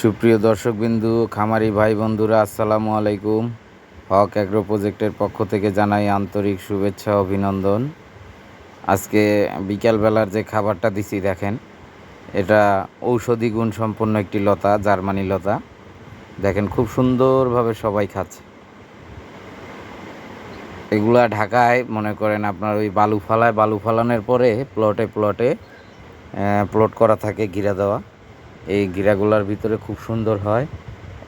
সুপ্রিয় দর্শকবিন্দু, খামারি ভাই বন্ধুরা, আসসালামু আলাইকুম। হক অ্যাগ্রো প্রজেক্টের পক্ষ থেকে জানাই আন্তরিক শুভেচ্ছা, অভিনন্দন। আজকে বিকালবেলার যে খাবারটা দিছি, দেখেন, এটা ঔষধি গুণ সম্পন্ন একটি লতা, জার্মানি লতা। দেখেন, খুব সুন্দরভাবে সবাই খাচ্ছে। এগুলা ঢাকায়, মনে করেন আপনার ওই বালু ফালায় বালু ফালানোর পরে প্লটে প্লটে প্লট করা থাকে, ঘিরা দেওয়া। এই গিরাগুলার ভিতরে খুব সুন্দর হয়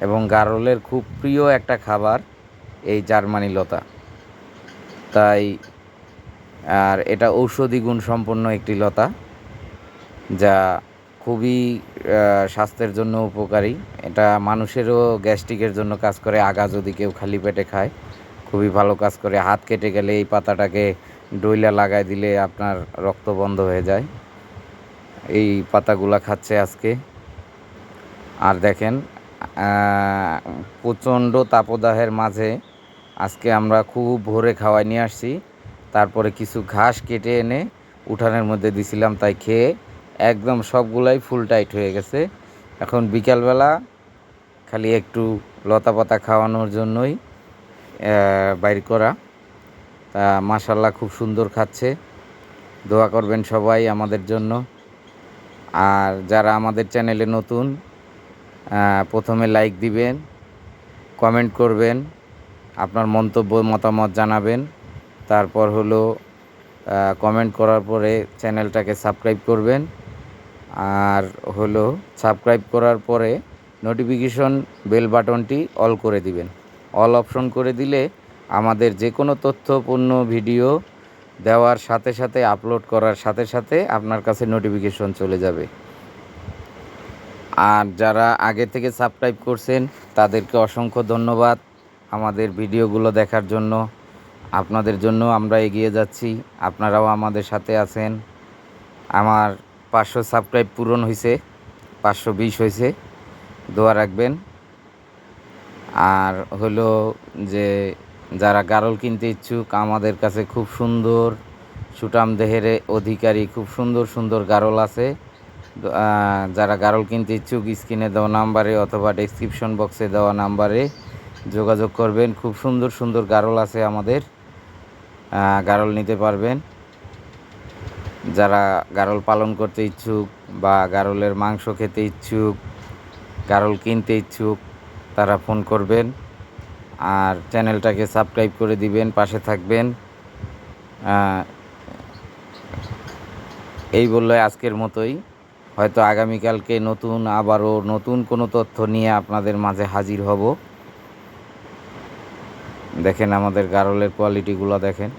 এবং গারলের খুব প্রিয় একটা খাবার এই জার্মানি লতা। তাই, আর এটা ঔষধি গুণ সম্পন্ন একটি লতা, যা খুবই স্বাস্থ্যের জন্য উপকারী। এটা মানুষেরও গ্যাস্ট্রিকের জন্য কাজ করে, আগা যদি কেউ খালি পেটে খায়, খুবই ভালো কাজ করে। হাত কেটে গেলে এই পাতাটাকে ডইলা লাগাই দিলে আপনার রক্ত বন্ধ হয়ে যায়। এই পাতাগুলা খাচ্ছে আজকে। আর দেখেন প্রচণ্ড তাপদাহের মাঝে আজকে আমরা খুব ভোরে খাওয়াই নিয়ে আসছি। তারপরে কিছু ঘাস কেটে এনে উঠানের মধ্যে দিছিলাম, তাই খেয়ে একদম সবগুলাই ফুল টাইট হয়ে গেছে। এখন বিকালবেলা খালি একটু লতা পাতা খাওয়ানোর জন্যই বাইর করা। তা মাসাল্লাহ খুব সুন্দর খাচ্ছে। দোয়া করবেন সবাই আমাদের জন্য। আর যারা আমাদের চ্যানেলে নতুন প্রথমে লাইক দিবেন কমেন্ট করবেন, আপনার মন্তব্য, মতামত জানাবেন। তারপর হলো কমেন্ট করার পরে চ্যানেলটাকে সাবস্ক্রাইব করবেন। আর হলো সাবস্ক্রাইব করার পরে নোটিফিকেশন বেল বাটনটি অল করে দিবেন। অল অপশন করে দিলে আমাদের যে কোনো তথ্যপূর্ণ ভিডিও দেওয়ার সাথে সাথে আপলোড করার সাথে সাথে আপনার কাছে নোটিফিকেশন চলে যাবে। আর যারা আগে থেকে সাবস্ক্রাইব করছেন, তাদেরকে অসংখ্য ধন্যবাদ আমাদের ভিডিওগুলো দেখার জন্য। আপনাদের জন্য আমরা এগিয়ে যাচ্ছি। আপনারাও আমাদের সাথে আছেন। আমার পাঁচশো সাবস্ক্রাইব পূরণ হয়েছে, পাঁচশো বিশ হয়েছে। দোয়া রাখবেন। আর হলো যে, যারা গারল কিনতে ইচ্ছুক, আমাদের কাছে খুব সুন্দর সুটাম দেহের অধিকারী, খুব সুন্দর সুন্দর গারল আছে। যারা গারল কিনতে ইচ্ছুক, স্ক্রিনে দেওয়া নাম্বারে অথবা ডেসক্রিপশন বক্সে দেওয়া নাম্বারে যোগাযোগ করবেন। খুব সুন্দর সুন্দর গারল আছে আমাদের। গারল নিতে পারবেন। যারা গারল পালন করতে ইচ্ছুক বা গারলের মাংস খেতে ইচ্ছুক, গারল কিনতে ইচ্ছুক, তারা ফোন করবেন আর চ্যানেলটাকে সাবস্ক্রাইব করে দিবেন, পাশে থাকবেন। এই বললে আজকের মতোই। হয়তো আগামীকালকে নতুন, আবারও নতুন কোনো তথ্য নিয়ে আপনাদের মাঝে হাজির হব। দেখেন আমাদের গারলের কোয়ালিটিগুলো দেখেন।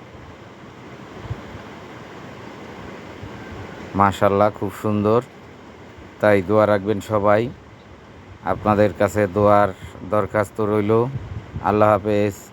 মাশাল্লাহ খুব সুন্দর। তাই দোয়া রাখবেন সবাই। আপনাদের কাছে দোয়ার দরখাস্ত রইল। আল্লাহ হাফেজ।